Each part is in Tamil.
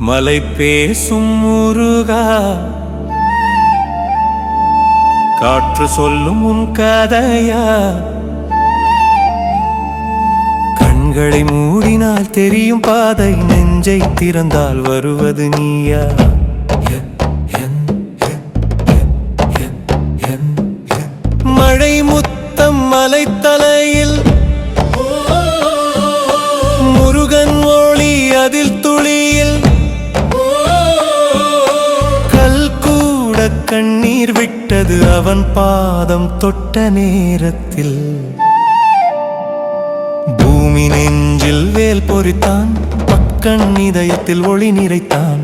மலை பேசும் முருகா. காற்று சொல்லும் உன் கதையா. கண்களை மூடினால் தெரியும் பாதை நெஞ்சை திறந்தால் வருவது நீயா. மழை முத்தம் மலைத்தலையில் முருகன் ஒளி அதில் கண்ணீர் விட்டது அவன் பாதம் தொட்ட நேரத்தில். பூமி நெஞ்சில் வேல் பொறித்தான் பக்கன் இதயத்தில் ஒளி நிறைத்தான்.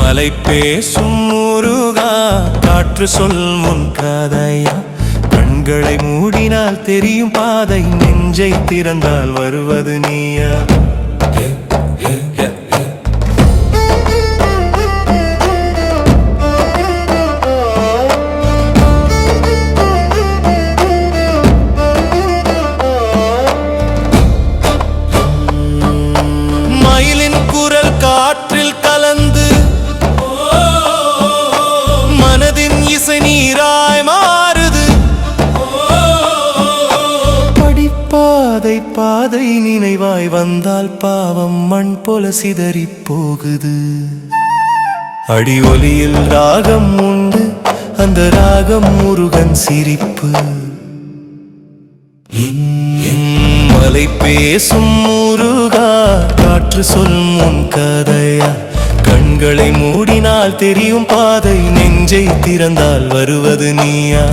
மலை பேசும் முருகா காற்று சொல் முன் கதையா. கண்களை மூடினால் தெரியும் பாதை நெஞ்சை திறந்தால் வருவது நீயா? மனதின் நீராய் மாறுது. படிப்பாதை பாதை நினைவாய் வந்தால் பாவம் மண் போல சிதறி போகுது. அடி ஒலியில் ராகம் உண்டு அந்த ராகம் முருகன் சிரிப்பு. மலை பேசும் முருகா காற்று சொல்லும் கதையா? கண்களை மூடினால் தெரியும் பாதை. நெஞ்சை திறந்தால் வருவது நீயா?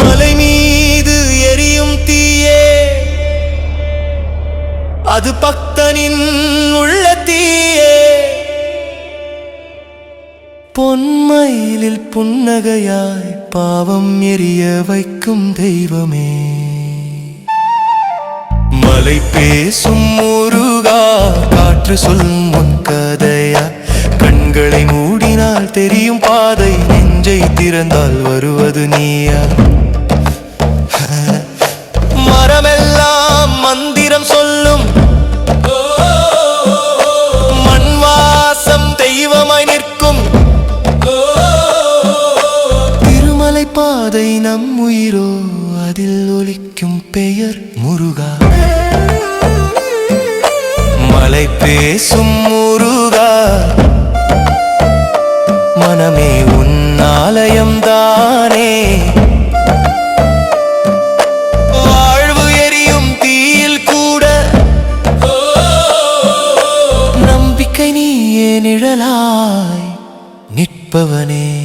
மலை மீது எரியும் தீயே. அது பக்தனின் உள்ள தீயே பொன்மயிலில் புன்னகையாய் பாவம் எரிய வைக்கும் தெய்வமே. மலை பேசும் முருகா காற்று சொல்லும் உன் கதையா? கண்களை மூடினால் தெரியும் பாதை நெஞ்சை திறந்தால் வருவது நீயா? ஹீரோ அதில் ஒலிக்கும் பெயர் முருகா. மலை பேசும் முருகா. மனமே உன்னாலயம் தானே. வாழ்வு எரியும் தீயில் கூட. நம்பிக்கை நீயே நிழலாய் நிற்பவனே.